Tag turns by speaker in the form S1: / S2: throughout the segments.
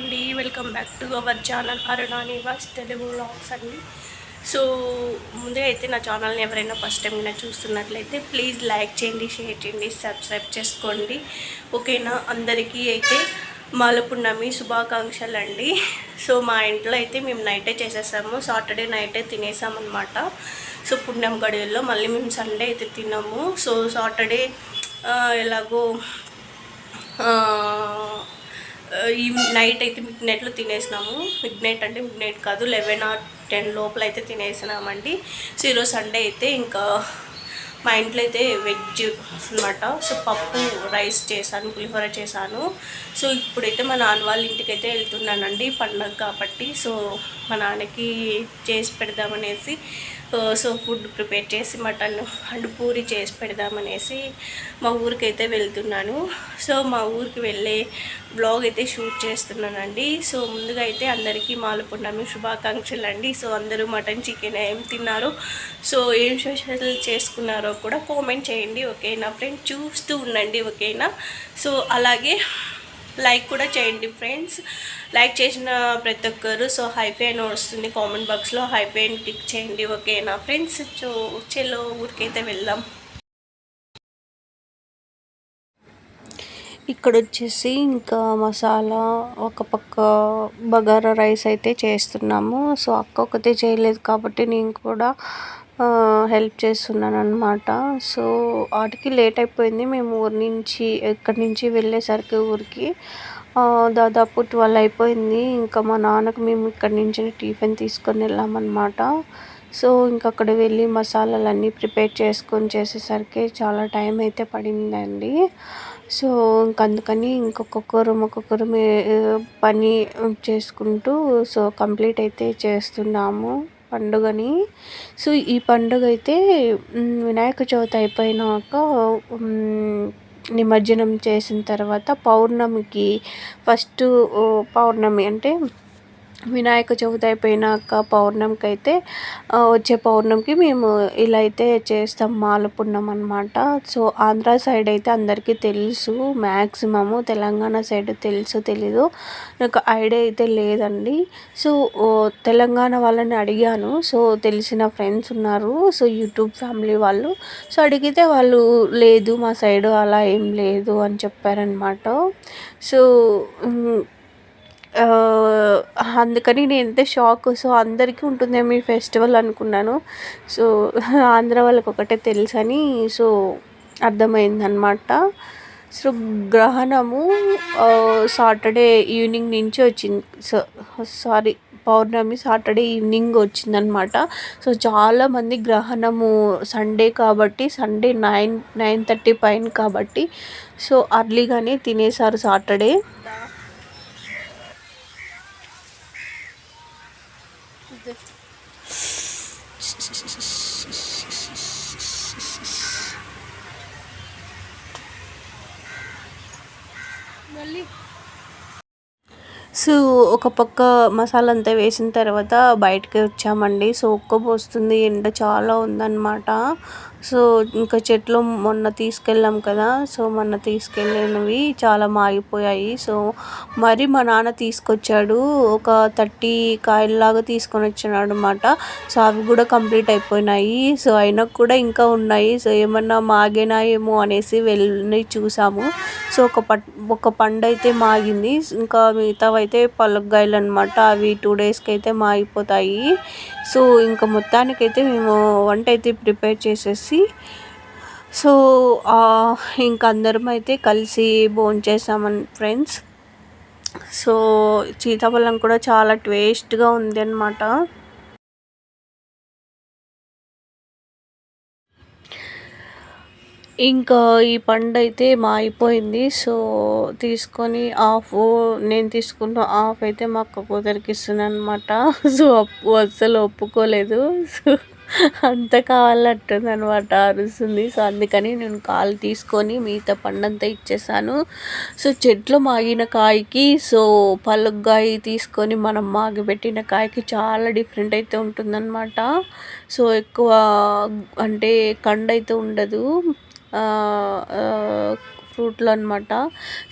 S1: అండి. Welcome back to our channel Aruna Nivas Telugu vlogs అండి. So ముందే అయితే నా ఛానల్ని ఎవరైనా ఫస్ట్ టైం నేను చూస్తున్నట్లయితే ప్లీజ్ లైక్ చేయండి షేర్ చేయండి సబ్స్క్రైబ్ చేసుకోండి. ఓకేనా అందరికీ అయితే మాలపున్నమి శుభాకాంక్షలు అండి. సో మా ఇంట్లో అయితే మేము నైటే చేసేసాము. సాటర్డే నైటే తినేసామన్నమాట సో పుణ్యం గడియల్లో మళ్ళీ మేము సండే అయితే తిన్నాము. సో సాటర్డే ఎలాగో ఈ నైట్ అయితే మిడ్ నైట్లో తినేసినాము. మిడ్ నైట్ అంటే మిడ్ నైట్ కాదు లెవెన్ ఆర్ టెన్ లోపల అయితే తినేసినామండి. సో ఈరోజు సండే అయితే ఇంకా మా ఇంట్లో అయితే వెజ్ అనమాట సో పప్పు రైస్ చేశాను పులిహోర చేశాను. సో ఇప్పుడైతే మా నాన్న వాళ్ళ ఇంటికి అయితే వెళ్తున్నానండి పండగ కాబట్టి. సో మా నాన్నకి చేసి పెడదామనేసి సో ఫుడ్ ప్రిపేర్ చేసి మటన్ అండ్ పూరి చేసి పెడదామనేసి మా ఊరికి అయితే వెళ్తున్నాను. సో మా ఊరికి వెళ్ళే బ్లాగ్ అయితే షూట్ చేస్తున్నానండి. సో ముందుగా అయితే అందరికీ మాలపున్నమి శుభాకాంక్షలు అండి సో అందరూ మటన్ చికెన్ ఏం తిన్నారు? సో ఏం స్పెషల్ చేసుకున్నారో కూడా కామెంట్ చేయండి ఓకేనా ఫ్రెండ్ చూస్తూ ఉండండి ఓకేనా? సో అలాగే లైక్ కూడా చేయండి ఫ్రెండ్స్ లైక్ చేసిన ప్రతి ఒక్కరు సో హైఫై అని వస్తుంది కామెంట్ బాక్స్లో హైఫై అని క్లిక్ చేయండి ఓకేనా ఫ్రెండ్స్ సో చెలో ఊరికైతే వెళ్దాం. ఇక్కడ వచ్చేసి ఇంకా మసాలా ఒక పక్క బగారా రైస్ అయితే చేస్తున్నాము. సో అక్క ఒకతే చేయలేదు కాబట్టి నేను కూడా హెల్ప్ చేస్తున్నాను అనమాట సో వాటికి లేట్ అయిపోయింది. మేము ఊరి నుంచి ఇక్కడి నుంచి వెళ్ళేసరికి ఊరికి దాదాపు ట్వెల్వ్ అయిపోయింది. ఇంకా మా నాన్నకు మేము ఇక్కడి నుంచి టిఫిన్ తీసుకొని వెళ్ళామన్నమాట. సో ఇంక అక్కడ వెళ్ళి మసాలాలన్నీ ప్రిపేర్ చేసుకొని చేసేసరికి చాలా టైం అయితే పడిందండి. సో ఇంక అందుకని ఇంకొకరు ఒక్కొక్కరు మే- పని చేసుకుంటూ సో కంప్లీట్ అయితే చేస్తున్నాము. పండుగని. సో ఈ పండుగ అయితే వినాయక చవితి అయిపోయినాక నిమజ్జనం చేసిన తర్వాత పౌర్ణమికి ఫస్ట్ పౌర్ణమి అంటే వినాయక చవితి అయిపోయినాక పౌర్ణమికి అయితే వచ్చే పౌర్ణమికి మేము ఇలా అయితే చేస్తాం మాలపున్నం అనమాట సో ఆంధ్ర సైడ్ అయితే అందరికీ తెలుసు మ్యాక్సిమము తెలంగాణ సైడ్ తెలుసు తెలీదు. నాకు ఐడియా అయితే లేదండి. సో తెలంగాణ వాళ్ళని అడిగాను. సో తెలిసిన ఫ్రెండ్స్ ఉన్నారు. సో యూట్యూబ్ ఫ్యామిలీ వాళ్ళు. సో అడిగితే వాళ్ళు లేదు మా సైడ్ అలా ఏం లేదు అని చెప్పారనమాట సో అందుకని నేను ఎంత షాక్. సో అందరికీ ఉంటుందేమో ఈ ఫెస్టివల్ అనుకున్నాను. సో ఆంధ్ర వాళ్ళకి ఒకటే తెలుసని సో సో అర్థమైందనమాట సో గ్రహణము సాటర్డే ఈవినింగ్ నుంచి వచ్చింది. సో సారీ పౌర్ణమి సాటర్డే ఈవినింగ్ వచ్చిందనమాట సో చాలామంది గ్రహణము సండే కాబట్టి సండే నైన్ నైన్ థర్టీ పైన కాబట్టి సో అర్లీగానే తినేసారు సాటర్డే. సో ఒక పక్క మసాలా అంతా వేసిన తర్వాత బయటకి వచ్చామండి. సో ఒక్క పోస్తుంది. ఎండ చాలా ఉందన్నమాట. సో ఇంకా చెట్లు మొన్న తీసుకెళ్ళాం కదా సో మొన్న తీసుకెళ్ళినవి చాలా మాగిపోయాయి. సో మరి మా నాన్న తీసుకొచ్చాడు ఒక థర్టీ కాయల్లాగా తీసుకొని వచ్చాడు అనమాట సో అవి కూడా కంప్లీట్ అయిపోయినాయి. సో అయినా కూడా ఇంకా ఉన్నాయి. సో ఏమన్నా మాగినాయేమో అనేసి వెళ్ళి చూసాము. సో ఒక పట్ ఒక పండు అయితే మాగింది. ఇంకా మిగతావైతే అయితే పలుగ్గాయలు అనమాట అవి టూ డేస్కి అయితే మాగిపోతాయి. సో ఇంకా మొత్తానికైతే మేము వంట అయితే ప్రిపేర్ చేసేసి సో ఆ, ఇంక అందరం అయితే కలిసి భోంచేసామని ఫ్రెండ్స్. సో సీతాఫలం కూడా చాలా టేస్ట్గా ఉంది అనమాట ఇంకా ఈ పండు అయితే మా అయిపోయింది సో తీసుకొని ఆఫ్ నేను తీసుకున్న ఆఫ్ అయితే మా అక్క కూతురికి ఇస్తున్నాను అనమాట సో అప్పు అస్సలు ఒప్పుకోలేదు. సో అంత కావాలట్టుంది అనమాట అరుస్తుంది. సో అందుకని నేను కాలు తీసుకొని మిగతా పండంతా ఇచ్చేసాను. సో చెట్లు మాగిన కాయకి సో పలుగ్గాయ తీసుకొని మనం మాగిపెట్టిన కాయకి చాలా డిఫరెంట్ అయితే ఉంటుందన్నమాట. సో ఎక్కువ అంటే కండ అయితే ఉండదు ఫ్రూట్లు అనమాట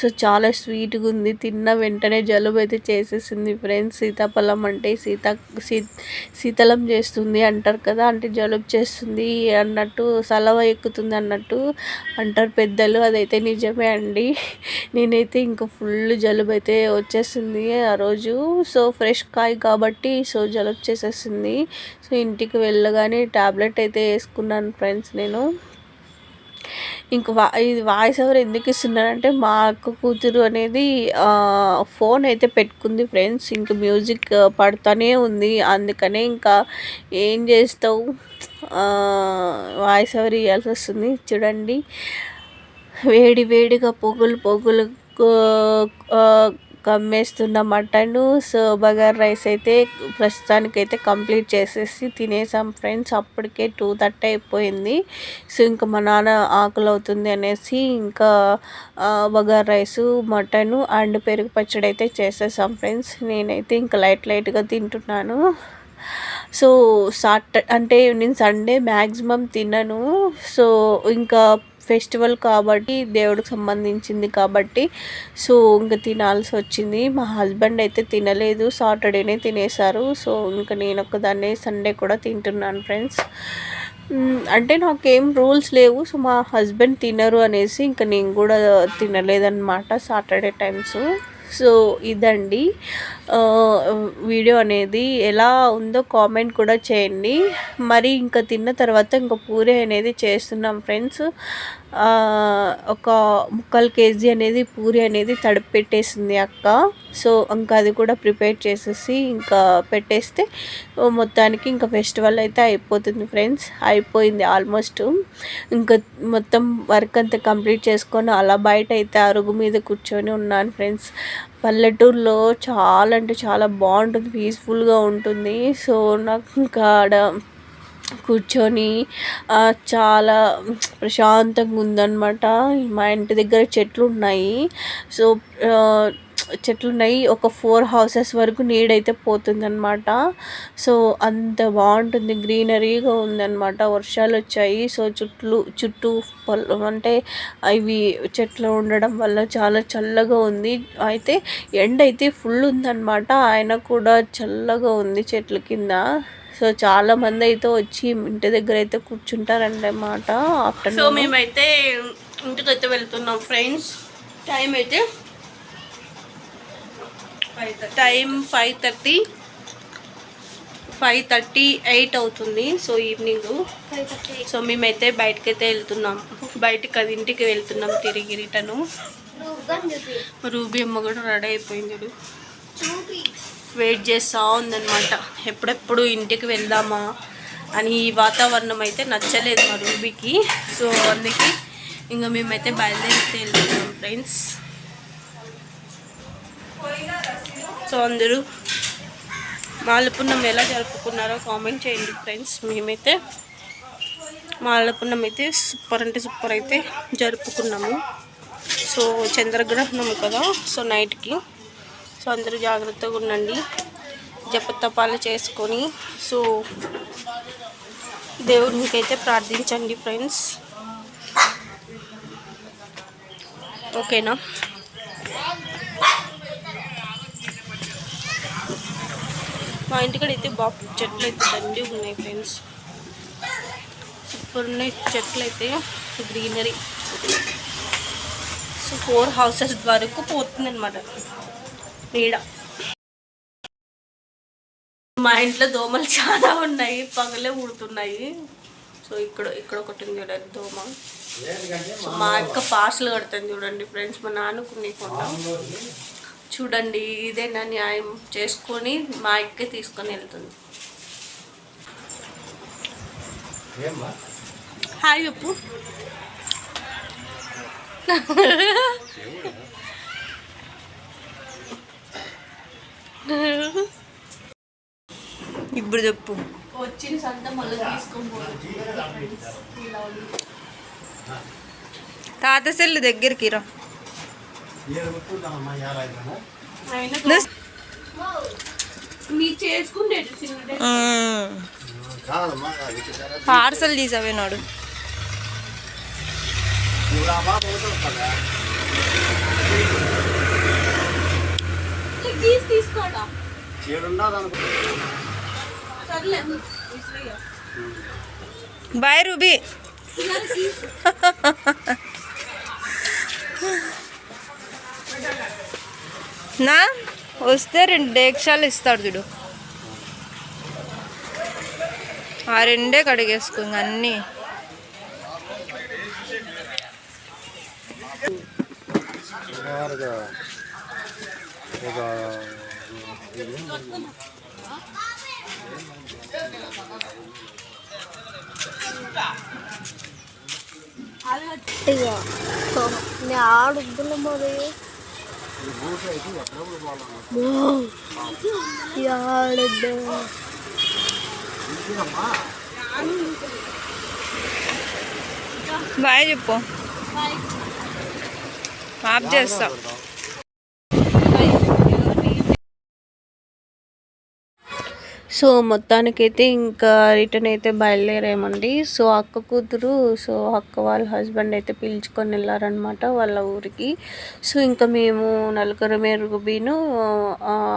S1: సో చాలా స్వీట్గా ఉంది తిన్న వెంటనే జలుబు అయితే చేసేసింది ఫ్రెండ్స్. సీతాఫలం అంటే సీత సీ శీతలం చేస్తుంది అంటారు కదా అంటే జలుబు చేస్తుంది అన్నట్టు సలవ ఎక్కుతుంది అన్నట్టు అంటారు పెద్దలు. అదైతే నిజమే అండి. నేనైతే ఇంకా ఫుల్ జలుబు అయితే వచ్చేసింది ఆ రోజు. సో ఫ్రెష్ కాయ కాబట్టి సో జలుబు చేసేసింది. సో ఇంటికి వెళ్ళగానే ట్యాబ్లెట్ అయితే వేసుకున్నాను ఫ్రెండ్స్ నేను. ఇంక వా ఇది వాయిస్ ఓవర్ ఎందుకు ఇస్తున్నారంటే మా అక్క కూతురు అనేది ఫోన్ అయితే పెట్టుకుంది ఫ్రెండ్స్. ఇంక మ్యూజిక్ పడుతూనే ఉంది. అందుకనే ఇంకా ఏం చేస్తావు? వాయిస్ ఓవర్ ఇవ్వాల్సి వస్తుంది? చూడండి. వేడి వేడిగా పొగులు పొగులు కమ్మేస్తున్న మటను సో బగార్ రైస్ అయితే ప్రస్తుతానికైతే కంప్లీట్ చేసేసి తినేసాం ఫ్రెండ్స్. అప్పటికే టూ థర్టీ అయిపోయింది. సో ఇంకా మా నాన్న ఆకలి అవుతుంది అనేసి ఇంకా బగార్ రైస్ మటన్ అండ్ పెరుగు పచ్చడి అయితే చేసేసాం ఫ్రెండ్స్. నేనైతే ఇంకా లైట్ లైట్గా తింటున్నాను. సో సాటర్ అంటే నేను సండే మ్యాక్సిమం తినను. సో ఇంకా ఫెస్టివల్ కాబట్టి దేవుడికి సంబంధించింది కాబట్టి. సో ఇంకా తినాల్సి వచ్చింది. మా హస్బెండ్ అయితే తినలేదు. సాటర్డేనే తినేశారు. సో ఇంకా నేను ఒక్కదాన్నే సండే కూడా తింటున్నాను ఫ్రెండ్స్. అంటే నాకేం రూల్స్ లేవు. సో మా హస్బెండ్ తినరు అనేసి ఇంకా నేను కూడా తినలేదన్నమాట సాటర్డే టైమ్స్. సో ఇదండి. వీడియో అనేది ఎలా ఉందో కామెంట్ కూడా చేయండి. మరి ఇంకా తిన్న తర్వాత ఇంకా పూరి అనేది చేస్తున్నాం ఫ్రెండ్స్. ఒక ముక్కలు కేజీ అనేది పూరి అనేది తడిపి పెట్టేసింది అక్క. సో ఇంకా అది కూడా ప్రిపేర్ చేసేసి ఇంకా పెట్టేస్తే మొత్తానికి ఇంకా ఫెస్టివల్ అయితే అయిపోతుంది ఫ్రెండ్స్. అయిపోయింది ఆల్మోస్ట్. ఇంకా మొత్తం వర్క్ అంతా కంప్లీట్ చేసుకొని అలా బయట అయితే అరుగు మీద కూర్చొని ఉన్నాను ఫ్రెండ్స్. పల్లెటూరులో చాలా అంటే చాలా బాగుంటుంది పీస్ఫుల్గా ఉంటుంది. సో నాకు ఇంకా ఆడ కూర్చొని చాలా ప్రశాంతంగా ఉందన్నమాట. మా ఇంటి దగ్గర చెట్లు ఉన్నాయి సో చెట్లు ఉన్నాయి ఒక ఫోర్ హౌసెస్ వరకు నీడైతే పోతుందన్నమాట. సో అంత బాగుంటుంది. గ్రీనరీగా ఉందన్నమాట. వర్షాలు వచ్చాయి సో చుట్టూ చుట్టూ అంటే అవి చెట్లు ఉండడం వల్ల చాలా చల్లగా ఉంది. అయితే ఎండ అయితే ఫుల్ ఉందన్నమాట. ఆయన కూడా చల్లగా ఉంది చెట్ల కింద. సో చాలా మంది అయితే వచ్చి ఇంటి దగ్గర అయితే కూర్చుంటారన్నమాట ఆఫ్టర్నూన్. సో మేమైతే ఇంటికి అయితే వెళ్తున్నాం ఫ్రెండ్స్. టైం అయితే time five thirty five thirty eight అవుతుంది. So evening. సో మేమైతే బయటకైతే వెళ్తున్నాం. బయటకి అది ఇంటికి వెళ్తున్నాం తిరిగి రిటర్ను రూబీ అమ్మ కూడా రెడీ అయిపోయింది వెయిట్ చేస్తూ ఉందన్నమాట. ఎప్పుడెప్పుడు ఇంటికి వెళ్దామా అని ఈ వాతావరణం అయితే నచ్చలేదు మా రూబీకి. సో అందుకే ఇంకా మేమైతే బయలుదేరితే వెళ్తున్నాం ఫ్రెండ్స్. సో అందరూ మాలపున్నం ఎలా జరుపుకున్నారో కామెంట్ చేయండి ఫ్రెండ్స్. మేమైతే మాలపున్నం అయితే సూపర్ అంటే సూపర్ అయితే జరుపుకున్నాము. సో చంద్రగ్రహణం కదా సో నైట్కి. సో అందరూ జాగ్రత్తగా ఉండండి. జపతపాలు చేసుకొని సో దేవుడికి ప్రార్థించండి ఫ్రెండ్స్. ఓకేనా? మా ఇంటికాడ అయితే బాపు చెట్లు అయితే దండి ఉన్నాయి ఫ్రెండ్స్ సూపర్ ఉన్నాయి. చెట్లు అయితే గ్రీనరీ సో ఫోర్ హౌసెస్ వరకు పోతుందన్నమాట. నీడ. మా ఇంట్లో దోమలు చాలా ఉన్నాయి. పగలే ఊడుతున్నాయి. సో ఇక్కడ ఇక్కడ ఒకటి ఉంది చూడండి దోమ. సో మా అక్క పార్సల్ కడుతుంది చూడండి ఫ్రెండ్స్ మా నాన్నకు కొంటాం చూడండి ఇదేనా న్యాయం చేసుకొని మా అక్కే తీసుకొని వెళ్తుంది. హాయ్ చెప్పు. ఇప్పుడు చెప్పు. వచ్చిన సంత మళ్ళీ తీసుకొని తాత సెల్లు దగ్గరికి రా. పార్సల్ తీసావే నాడు
S2: తీసి తీసుకోడా
S3: ఏడున్నది అనుకో
S2: సర్లే
S4: బాయ్ రూబీ నా? వస్తే రెండు డేక్షాలు ఇస్తాడు చూడు. ఆ రెండే కడిగేసుకో అన్నీ.
S2: ఆడుద్దులే మరి.
S4: బాయ్ చెప్పు. ఆఫ్ చేస్తా.
S1: సో మొత్తానికైతే ఇంకా రిటర్న్ అయితే బయలుదేరామండి. సో అక్క కూతురు సో అక్క వాళ్ళ హస్బెండ్ అయితే పిలుచుకొని వెళ్ళారనమాట వాళ్ళ ఊరికి. సో ఇంకా మేము నలుగురు మెరుగుబీను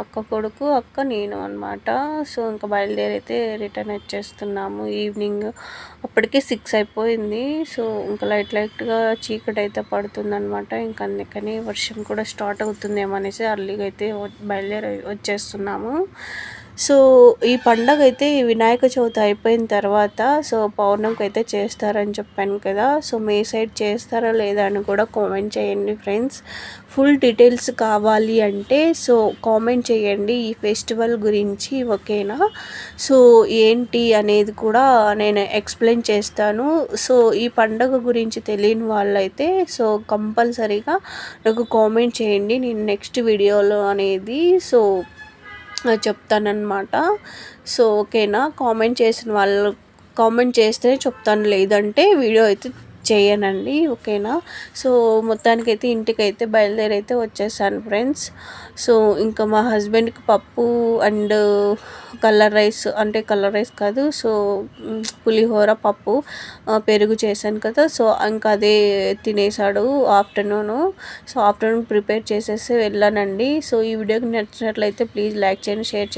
S1: అక్క కొడుకు అక్క నేను అనమాట సో ఇంకా బయలుదేరైతే రిటర్న్ వచ్చేస్తున్నాము ఈవినింగ్. అప్పటికే సిక్స్ అయిపోయింది. సో ఇంకా లైట్ లైట్గా చీకటి అయితే పడుతుందనమాట ఇంకా అందుకని వర్షం కూడా స్టార్ట్ అవుతుందేమో అనేసి అర్లీగా అయితే బయలుదేరి వచ్చేస్తున్నాము. సో ఈ పండగ అయితే ఈ వినాయక చవితి అయిపోయిన తర్వాత సో పౌర్ణమికి అయితే చేస్తారని చెప్పాను కదా. సో మీ సైడ్ చేస్తారా లేదా అని కూడా కామెంట్ చేయండి ఫ్రెండ్స్. ఫుల్ డీటెయిల్స్ కావాలి అంటే సో కామెంట్ చేయండి ఈ ఫెస్టివల్ గురించి ఓకేనా? సో ఏంటి అనేది కూడా నేను ఎక్స్ప్లెయిన్ చేస్తాను. సో ఈ పండగ గురించి తెలియని వాళ్ళైతే సో కంపల్సరీగా నాకు కామెంట్ చేయండి. నేను నెక్స్ట్ వీడియోలో అనేది సో చెప్తానన్నమాట. సో ఓకేనా? కామెంట్ చేసిన వాళ్ళు కామెంట్ చేస్తేనే చెప్తాను. లేదంటే వీడియో అయితే చేయనండి ఓకేనా? సో మొత్తానికైతే ఇంటికైతే బయలుదేరి అయితే వచ్చేసాను ఫ్రెండ్స్. సో ఇంకా మా హస్బెండ్కి పప్పు అండ్ కలర్ రైస్ అంటే కలర్ రైస్ కాదు సో పులిహోర పప్పు పెరుగు చేశాను కదా సో ఇంకా అదే తినేసాడు ఆఫ్టర్నూన్. సో ఆఫ్టర్నూన్ ప్రిపేర్ చేసేసి వెళ్ళానండి. సో ఈ వీడియోకి నచ్చినట్లయితే ప్లీజ్ లైక్ చేయండి షేర్ చేయండి.